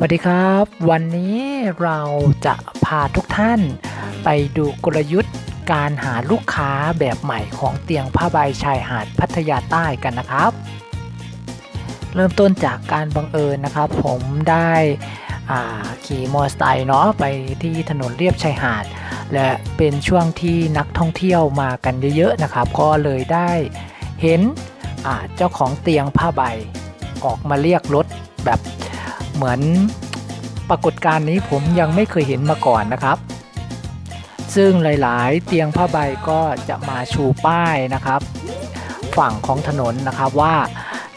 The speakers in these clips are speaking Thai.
สวัสดีครับ วันนี้เราจะพาทุกท่านไปดูกลยุทธ์การหาลูกค้าแบบใหม่ของเตียงผ้าใบชายหาดพัทยาใต้กันนะครับ เริ่มต้นจากการบังเอิญนะครับ ผมได้ขี่มอเตอร์ไซค์เนาะไปที่ถนนเลียบชายหาด และเป็นช่วงที่นักท่องเที่ยวมากันเยอะๆนะครับ ก็เลยได้เห็นเจ้าของเตียงผ้าใบออกมาเรียกรถแบบ เหมือนปรากฏการณ์นี้ผมยังไม่เคยเห็นมาก่อนนะครับ ซึ่งหลายๆ เตียงผ้าใบก็จะมาชูป้ายนะครับ ฝั่งของถนนนะครับว่า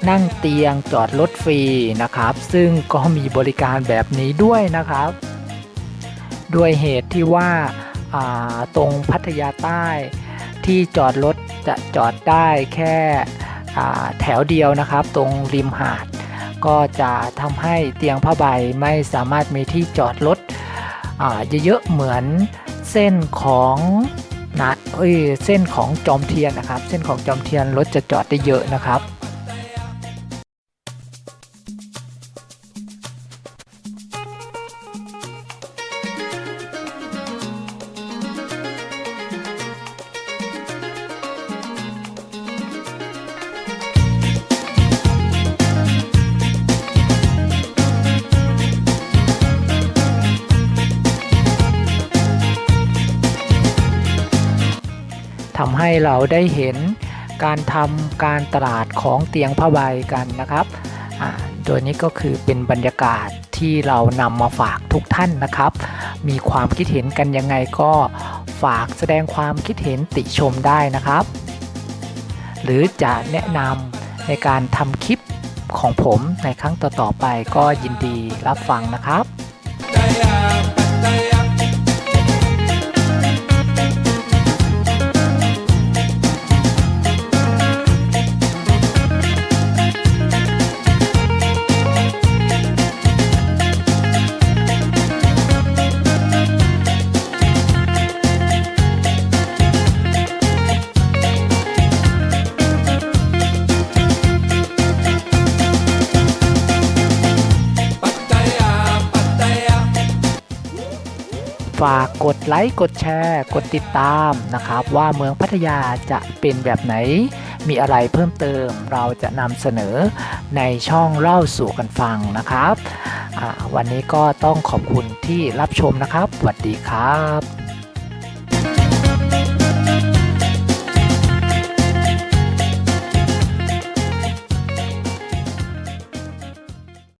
นั่งเตียงจอดรถฟรีนะครับ ซึ่งก็มีบริการแบบนี้ด้วยนะครับ ด้วยเหตุที่ว่าาตรงพัทยาใต้ที่จอดรถจะจอดได้แค่แถวเดียวนะครับ ตรงริมหาด ก็จะทำให้เตียงผ้าใบไม่สามารถมีที่จอดรถเยอะๆเหมือนเส้นของนะเอ้ยเส้นของจอมเทียนนะครับ เส้นของจอมเทียนรถจะจอดได้เยอะนะครับ ทำให้เราได้เห็นการทำการตลาดของเตียงผ้าใบกันนะครับอ่าโดยนี้ก็คือเป็นบรรยากาศที่เรานำมาฝากทุกท่านนะครับ มีความคิดเห็นกันยังไงก็ฝากแสดงความคิดเห็นติชมได้นะครับ หรือจะแนะนำในการทำคลิปของผมในครั้งต่อๆไปก็ยินดีรับฟังนะครับ ฝากกดไลค์กดแชร์ กดติดตามนะครับ ว่าเมืองพัทยาจะเป็นแบบไหน มีอะไรเพิ่มเติมเราจะนำเสนอในช่องเล่าสู่กันฟังนะครับ วันนี้ก็ต้องขอบคุณที่รับชมนะครับสวัสดีครับ